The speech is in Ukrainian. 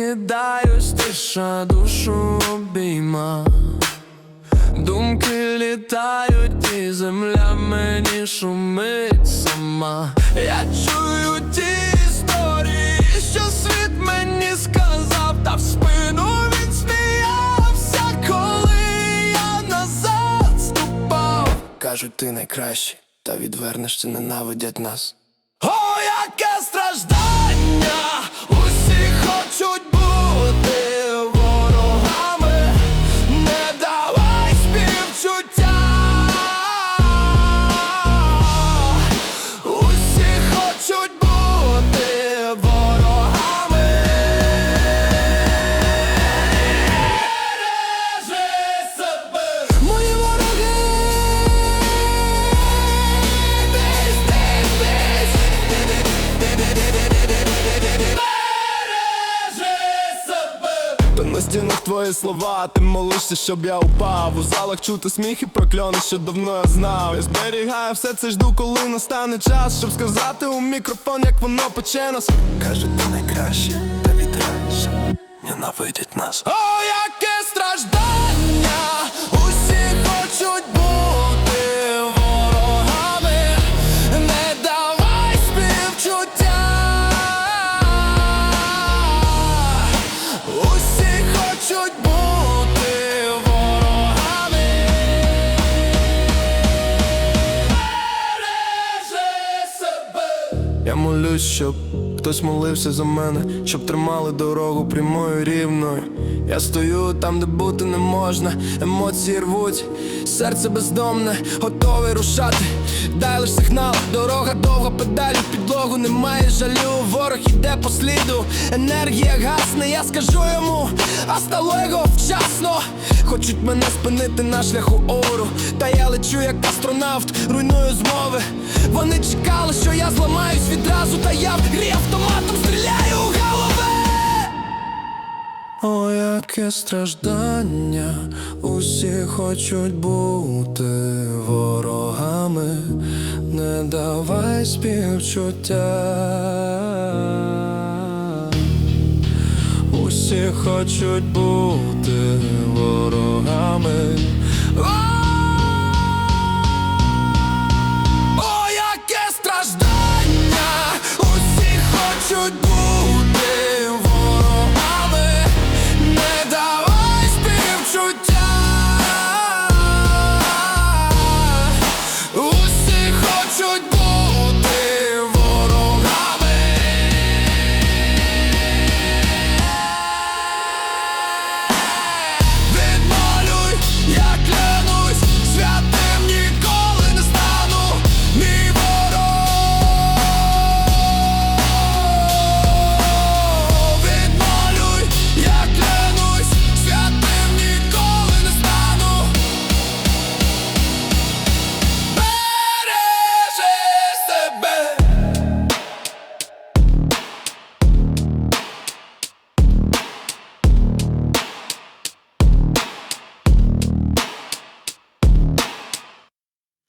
прокидаюсь, тиша душу обійма. Думки літають, і земля мені шумить сама. Я чую ті історії, що світ мені сказав, та в спину він сміявся, коли я назад ступав. Кажуть, ти найкращий, та відвернешся, ненавидять нас. О, яке страждання! На стінах твої слова, ти молишся, щоб я упав. У залах чути сміх і прокльони, що давно я знав. Я зберігаю все це жду, коли настане час Щоб сказати у мікрофон, як воно пече нас. Кажуть, ти найкраще, та відразу ненавидять нас. О, яке молюсь, щоб хтось молився за мене, щоб тримали дорогу прямою рівною. Я стою там, де бути не можна, емоції рвуть, серце бездомне, готовий рушати. Дай лиш сигнал, дорога довга, педалі підлогу, немає жалю, ворог іде по сліду, енергія гасне, я скажу йому, а лего вчасно. Хочуть мене спинити на шляху ору, та я лечу як астронавт, руйную змови. Вони чекали, що я зламаюсь відразу, та я в грі автоматом стріляю у голови. О, яке страждання, усі хочуть бути ворогами, не давай співчуття. Усі хочуть бути